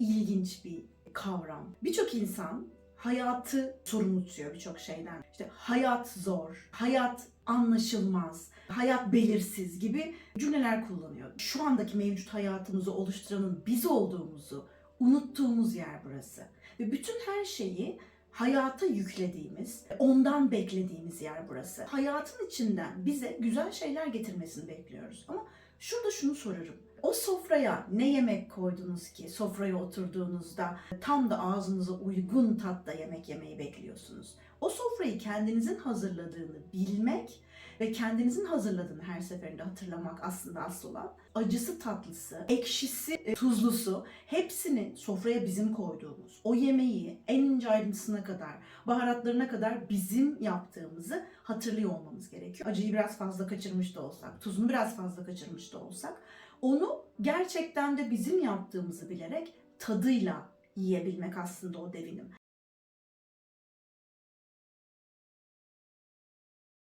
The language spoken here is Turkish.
ilginç bir kavram. Birçok insan hayatı sorumlu tutuyor birçok şeyden. İşte hayat zor, hayat anlaşılmaz, hayat belirsiz gibi cümleler kullanıyor. Şu andaki mevcut hayatımızı oluşturanın biz olduğumuzu unuttuğumuz yer burası. Ve bütün her şeyi hayata yüklediğimiz, ondan beklediğimiz yer burası. Hayatın içinden bize güzel şeyler getirmesini bekliyoruz. Ama şurada şunu sorarım. O sofraya ne yemek koydunuz ki sofraya oturduğunuzda tam da ağzınıza uygun tatta yemek yemeyi bekliyorsunuz? O sofrayı kendinizin hazırladığını bilmek ve kendinizin hazırladığını her seferinde hatırlamak aslında asıl olan acısı tatlısı, ekşisi e, tuzlusu hepsini sofraya bizim koyduğumuz o yemeği en ince ayrıntısına kadar baharatlarına kadar bizim yaptığımızı hatırlıyor olmamız gerekiyor. Acıyı biraz fazla kaçırmış da olsak, tuzunu biraz fazla kaçırmış da olsak onu gerçekten de bizim yaptığımızı bilerek tadıyla yiyebilmek aslında o devinim.